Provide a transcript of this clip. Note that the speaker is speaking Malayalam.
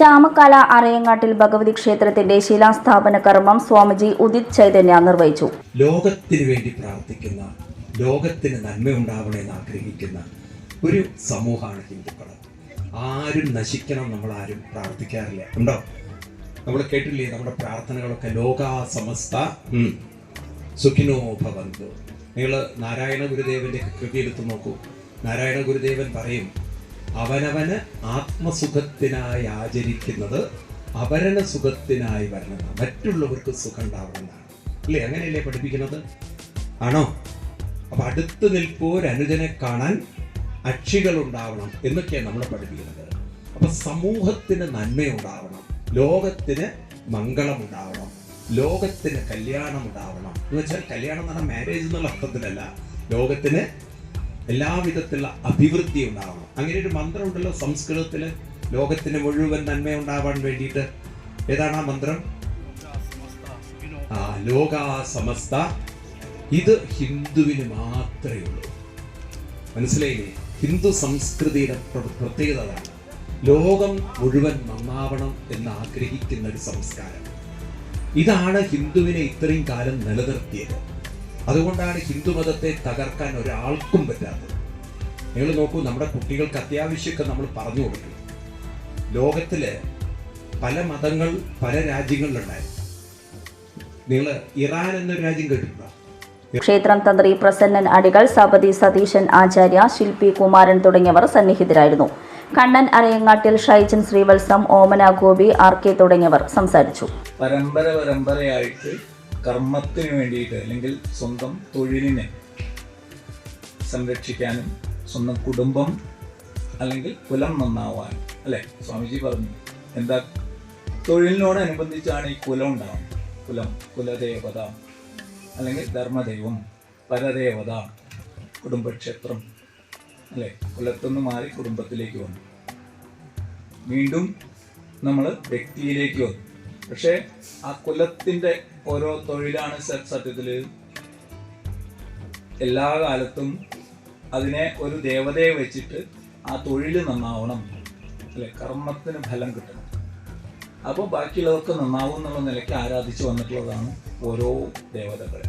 ചാമക്കാല അറയങ്ങാട്ടിൽ ഭഗവതി ക്ഷേത്രത്തിന്റെ ശിലാസ്ഥാപന കർമ്മം സ്വാമിജി ഉദിത് ചൈതന്യ നിർവഹിച്ചു. ലോകത്തിന് വേണ്ടി പ്രാർത്ഥിക്കുന്ന ലോകത്തിന് നന്മയുണ്ടാവണമെന്ന് ആഗ്രഹിക്കുന്ന ഒരു സമൂഹമാണ് ഹിന്ദുക്കൾ ആരും നശിക്കണം നമ്മൾ ആരും പ്രാർത്ഥിക്കാറില്ല. ഉണ്ടോ? നമ്മൾ കേട്ടില്ലേ നമ്മുടെ പ്രാർത്ഥനകളൊക്കെ ലോകാ സമസ്ത സുഖിനോ ഭവന്തു. നിങ്ങൾ നാരായണ ഗുരുദേവന്റെ കൃതി എടുത്തു നോക്കൂ. നാരായണ ഗുരുദേവൻ പറയും അവനവന് ആത്മസുഖത്തിനായി ആചരിക്കുന്നത് അപരണ സുഖത്തിനായി വരണം മറ്റുള്ളവർക്ക് സുഖം ഉണ്ടാവണമെന്നാണ്. അല്ലേ? അങ്ങനെയല്ലേ പഠിപ്പിക്കുന്നത്? ആണോ? അപ്പൊ അടുത്ത് നിൽപ്പോരനുജനെ കാണാൻ അക്ഷികൾ ഉണ്ടാവണം എന്നൊക്കെയാണ് നമ്മൾ പഠിപ്പിക്കുന്നത്. അപ്പൊ സമൂഹത്തിന് നന്മയുണ്ടാവണം. ലോകത്തിന് മംഗളം ഉണ്ടാവണം ലോകത്തിന് കല്യാണം ഉണ്ടാവണം എന്ന് വെച്ചാൽ കല്യാണം എന്ന് പറഞ്ഞാൽ മാരേജ് എന്നുള്ള അർത്ഥത്തിലല്ല. ലോകത്തിന് എല്ലാവിധത്തിലുള്ള അഭിവൃദ്ധി ഉണ്ടാവണം. അങ്ങനെ ഒരു മന്ത്രം ഉണ്ടല്ലോ സംസ്കൃതത്തിൽ ലോകത്തിന് മുഴുവൻ നന്മ ഉണ്ടാവാൻ വേണ്ടിയിട്ട്. ഏതാണ് ആ മന്ത്രം? ആ ലോക സമസ്ത ഇത് ഹിന്ദുവിന് മാത്രമേ ഉള്ളൂ. മനസ്സിലായില്ലേ? ഹിന്ദു സംസ്കൃതിയുടെ പ്ര- പ്രത്യേകത അതാണ്. ലോകം മുഴുവൻ നന്നാവണം എന്ന് ആഗ്രഹിക്കുന്ന ഒരു സംസ്കാരം. ഇതാണ് ഹിന്ദുവിനെ ഇത്രയും കാലം നിലനിർത്തിയത്. അതുകൊണ്ടാണ് ഹിന്ദുമതത്തെ തകർക്കാൻ ഒരാൾക്കും പറ്റാത്തത്. നിങ്ങൾ നോക്കൂ നമ്മുടെ കുട്ടികൾക്ക് അത്യാവശ്യമൊക്കെ നമ്മൾ പറഞ്ഞു കൊടുക്കും. ലോകത്തിൽ പല മതങ്ങൾ പല രാജ്യങ്ങളിലുണ്ടായിരുന്നു നിങ്ങൾ ഇറാൻ എന്നൊരു രാജ്യം കേട്ടിട്ടുണ്ടോ? ക്ഷേത്രം തന്ത്രി പ്രസന്നൻ അടികൾ സപതി സതീശൻ ആചാര്യ ശില്പി കുമാരൻ തുടങ്ങിയവർ സന്നിഹിതരായിരുന്നു. കണ്ണൻ അരയങ്ങാട്ടിൽ ഷൈജൻ ശ്രീവത്സം ഓമന ഗോപി ആർ കെ തുടങ്ങിയവർ സംസാരിച്ചു. പരമ്പര പരമ്പരയായിട്ട് കർമ്മത്തിന് വേണ്ടിയിട്ട് അല്ലെങ്കിൽ സ്വന്തം തൊഴിലിനെ സംരക്ഷിക്കാനും സ്വന്തം കുടുംബം അല്ലെങ്കിൽ കുലം നന്നാവാനും. അല്ലേ? സ്വാമിജി പറഞ്ഞു. എന്താ? തൊഴിലിനോടനുബന്ധിച്ചാണ് ഈ കുലം ഉണ്ടാവുന്നത്. കുലം കുലദേവത അല്ലെങ്കിൽ ധർമ്മദൈവം പരദേവത കുടുംബക്ഷേത്രം അല്ലേ? കുലത്തുനിന്ന് മാറി കുടുംബത്തിലേക്ക് വന്നു. വീണ്ടും നമ്മൾ വ്യക്തിയിലേക്ക് വന്നു. പക്ഷേ ആ കുലത്തിന്റെ ഓരോ തൊഴിലാണ് സത്യത്തിൽ എല്ലാ കാലത്തും അതിനെ ഒരു ദേവതയെ വെച്ചിട്ട് ആ തൊഴിൽ നന്നാവണം അല്ലെ? കർമ്മത്തിന് ഫലം കിട്ടണം. അപ്പോൾ ബാക്കിയുള്ളവർക്ക് നന്നാവും എന്നുള്ള നിലയ്ക്ക് ആരാധിച്ചു വന്നിട്ടുള്ളതാണ് ഓരോ ദേവതകളെ.